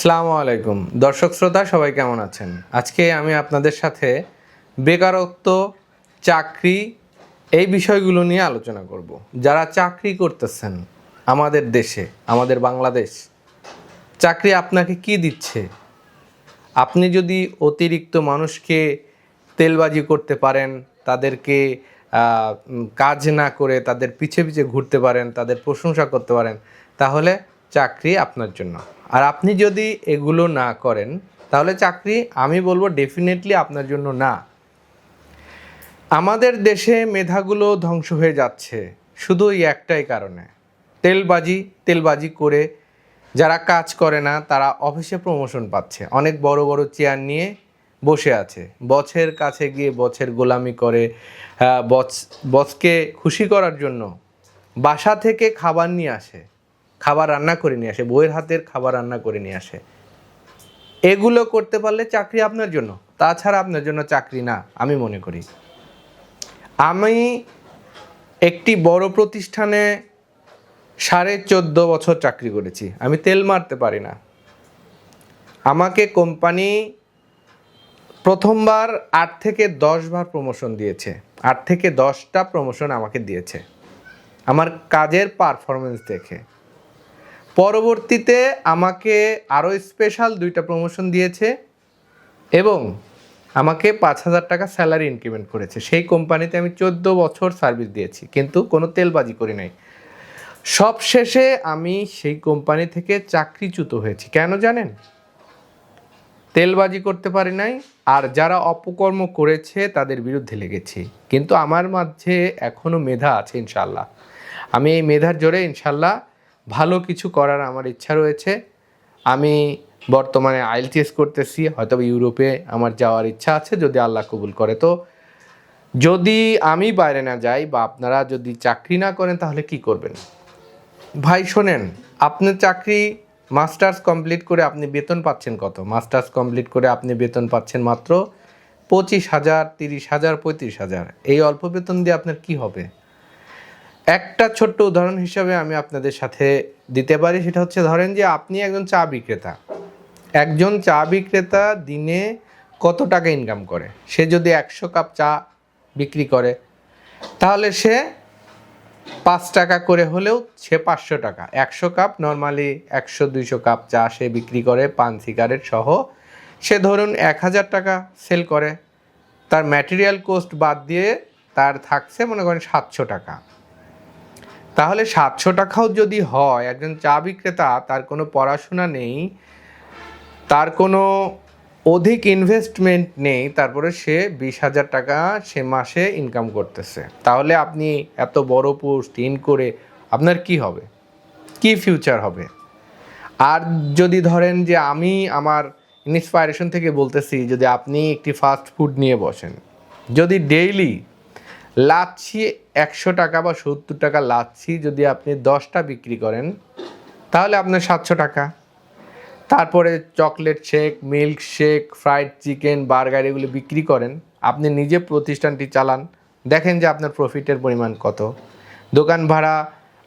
সালামু আলাইকুম। দর্শক শ্রোতা, সবাই কেমন আছেন? আজকে আমি আপনাদের সাথে বেকারত্ব, চাকরি এই বিষয়গুলো নিয়ে আলোচনা করব। যারা চাকরি করতেছেন আমাদের দেশে, আমাদের বাংলাদেশ, চাকরি আপনাকে কি দিচ্ছে? আপনি যদি অতিরিক্ত মানুষকে তেলবাজি করতে পারেন, তাদেরকে কাজ না করে তাদের পিছে পিছে ঘুরতে পারেন, তাদের প্রশংসা করতে পারেন, তাহলে চাকরি আপনার জন্য। আর আপনি যদি এগুলো না করেন, তাহলে চাকরি আমি বলব ডেফিনেটলি আপনার জন্য না। আমাদের দেশে মেধাগুলো ধ্বংস হয়ে যাচ্ছে শুধু এই একটাই কারণে। তেলবাজি তেলবাজি করে যারা কাজ করে না, তারা অফিসে প্রমোশন পাচ্ছে। অনেক বড় বড় চেয়ার নিয়ে বসে আছে। বছের কাছে গিয়ে বছের গোলামি করে বস বসকে খুশি করার জন্য বাসা থেকে খাবার নিয়ে আসে। খাবার রান্না করে নিয়ে আসে বইয়ের হাতের খাবার রান্না করে নিয়ে আসে। এগুলো করতে পারলে চাকরি আপনার জন্য, তাছাড়া আপনার জন্য চাকরি না, আমি মনে করি। আমি একটি বড় প্রতিষ্ঠানে সাড়ে চোদ্দ বছর চাকরি করেছি, আমি তেল মারতে পারি না। আমাকে কোম্পানি প্রথমবার আট থেকে দশ বার প্রমোশন দিয়েছে, আট থেকে দশটা প্রমোশন আমাকে দিয়েছে। আমার কাজের পারফরমেন্স দেখে। পরবর্তীতে আমাকে আরও স্পেশাল দুইটা প্রমোশন দিয়েছে এবং আমাকে পাঁচ হাজার টাকা স্যালারি ইনক্রিমেন্ট করেছে। সেই কোম্পানিতে আমি চোদ্দ বছর সার্ভিস দিয়েছি, কিন্তু কোনো তেলবাজি করি নাই। সব শেষে আমি সেই কোম্পানি থেকে চাকরিচ্যুত হয়েছি। কেন জানেন? তেলবাজি করতে পারি নাই, আর যারা অপকর্ম করেছে তাদের বিরুদ্ধে লেগেছি। কিন্তু আমার মাঝে এখনও মেধা আছে ইনশাল্লাহ আমি এই মেধার জোরে ইনশাল্লাহ ভালো কিছু করার আমার ইচ্ছা রয়েছে। আমি বর্তমানে আইএলটিএস করতেছি হয়তো ইউরোপে আমার যাওয়ার ইচ্ছা আছে, যদি আল্লাহ কবুল করে। তো যদি আমি বাইরে না যাই বা আপনারা যদি চাকরি না করেন, তাহলে কি করবেন? ভাই, শোনেন, আপনার চাকরি মাস্টার্স কমপ্লিট করে আপনি বেতন পাচ্ছেন কত? মাস্টার্স কমপ্লিট করে আপনি বেতন পাচ্ছেন মাত্র পঁচিশ হাজার, তিরিশ হাজার, পঁয়ত্রিশ হাজার। এই অল্প বেতন দিয়ে আপনার কি হবে? একটা ছোট্ট উদাহরণ হিসাবে আমি আপনাদের সাথে দিতে পারি, সেটা হচ্ছে ধরেন যে আপনি একজন চা বিক্রেতা। একজন চা বিক্রেতা দিনে কত টাকা ইনকাম করে? সে যদি একশো কাপ চা বিক্রি করে, তাহলে সে পাঁচ টাকা করে হলেও সে পাঁচশো টাকা। একশো কাপ নর্মালি একশো, দুইশো কাপ চা সে বিক্রি করে, পান, সিগারেট সহ। সে ধরুন এক হাজার টাকা সেল করে। তার ম্যাটেরিয়াল কোস্ট বাদ দিয়ে তার থাকছে মনে করেন সাতশো টাকা। তাহলে সাতশো টাকাও যদি হয়, একজন চা বিক্রেতা, তার কোনো পড়াশোনা নেই, তার কোনো অধিক ইনভেস্টমেন্ট নেই, তারপরে সে বিশ হাজার টাকা সে মাসে ইনকাম করতেছে। তাহলে আপনি এত বড় পোস্ট ইন করে আপনার কি হবে? কি ফিউচার হবে? আর যদি ধরেন যে আমি আমার ইন্সপায়ারেশন থেকে বলতেছি, যদি আপনি একটি ফাস্ট ফুড নিয়ে বসেন, যদি ডেইলি লাচ্ছি একশো টাকা বা সত্তর টাকা লাচ্ছি যদি আপনি দশটা বিক্রি করেন, তাহলে আপনার সাতশো টাকা। তারপরে chocolate shake, milk shake, fried chicken, burger এগুলো বিক্রি করেন, আপনি নিজে প্রতিষ্ঠানটি চালান, দেখেন যে আপনার প্রফিটের পরিমাণ কত। দোকান ভাড়া,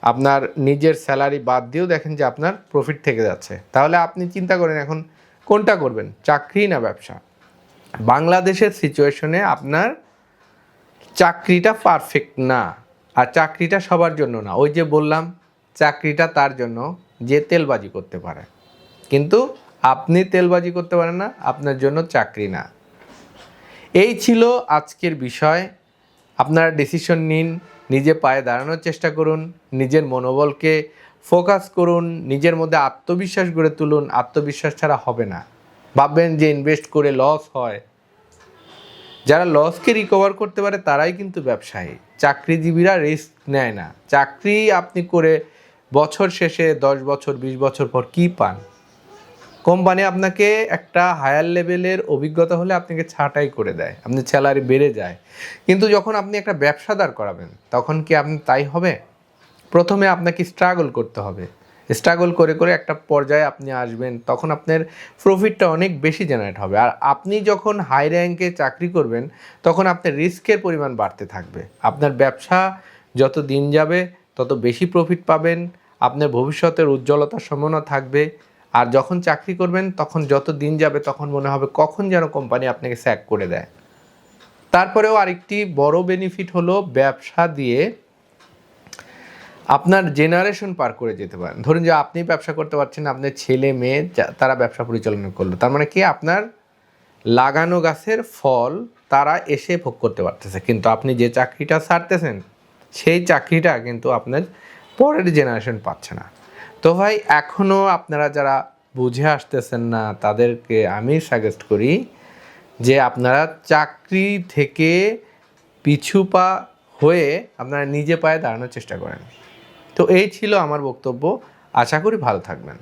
আপনার নিজের স্যালারি বাদ দিয়েও দেখেন যে আপনার প্রফিট থেকে যাচ্ছে। তাহলে আপনি চিন্তা করেন এখন কোনটা করবেন? চাকরি না ব্যবসা? বাংলাদেশের সিচুয়েশনে আপনার চাকরিটা পারফেক্ট না। আর চাকরিটা সবার জন্য না। ওই যে বললাম, চাকরিটা তার জন্য যে তেলবাজি করতে পারে। কিন্তু আপনি তেলবাজি করতে পারেন না, আপনার জন্য চাকরি না। এই ছিল আজকের বিষয়। আপনারা ডিসিশন নিন, নিজে পায়ে দাঁড়ানোর চেষ্টা করুন, নিজের মনোবলকে ফোকাস করুন, নিজের মধ্যে আত্মবিশ্বাস গড়ে তুলুন। আত্মবিশ্বাস ছাড়া হবে না। ভাববেন যে ইনভেস্ট করে লস হয়। যারা লসকে রিকভার করতে পারে, তারাই কিন্তু ব্যবসায়ী। চাকরিজীবীরা রিস্ক নেয় না। চাকরি আপনি করে বছর শেষে, দশ বছর, বিশ বছর পর কি পান? কোম্পানি আপনাকে একটা হায়ার লেভেলের অভিজ্ঞতা হলে আপনাকে ছাঁটাই করে দেয়। আপনি স্যালারি বেড়ে যায়। কিন্তু যখন আপনি একটা ব্যবসাদার করাবেন, তখন কি আপনি তাই হবে? প্রথমে আপনাকে স্ট্রাগল করতে হবে। স্ট্রাগল করে করে একটা পর্যায়ে আপনি আসবেন, তখন আপনার প্রফিটটা অনেক বেশি জেনারেট হবে। আর আপনি যখন হাই র্যাঙ্কে চাকরি করবেন, তখন আপনার রিস্কের পরিমাণ বাড়তে থাকবে। আপনার ব্যবসা যত দিন যাবে, তত বেশি প্রফিট পাবেন, আপনার ভবিষ্যতের উজ্জ্বলতার সম্ভাবনা থাকবে। আর যখন চাকরি করবেন, তখন যত দিন যাবে, তখন মনে হবে কখন যেন কোম্পানি আপনাকে স্যাক করে দেয়। তারপরেও আরেকটি বড় বেনিফিট হলো ব্যবসা দিয়ে আপনার জেনারেশন পার করে যেতে পারেন। ধরুন যে আপনি ব্যবসা করতে পারছেন, আপনার ছেলে মেয়ে তারা ব্যবসা পরিচালনা করল। তার মানে কি? আপনার লাগানো গাছের ফল তারা এসে ভোগ করতে পারতেছে। কিন্তু আপনি যে চাকরিটা ছাড়তেছেন, সেই চাকরিটা কিন্তু আপনার পরের জেনারেশন পাচ্ছে না। তো ভাই এখনও আপনারা যারা বুঝে আসতেছেন না, তাদেরকে আমি সাজেস্ট করি যে আপনারা চাকরি থেকে পিছু পা হয়ে আপনারা নিজে পায়ে দাঁড়ানোর চেষ্টা করেন। তো এই ছিল আমার বক্তব্য। আশা করি ভালো থাকবেন।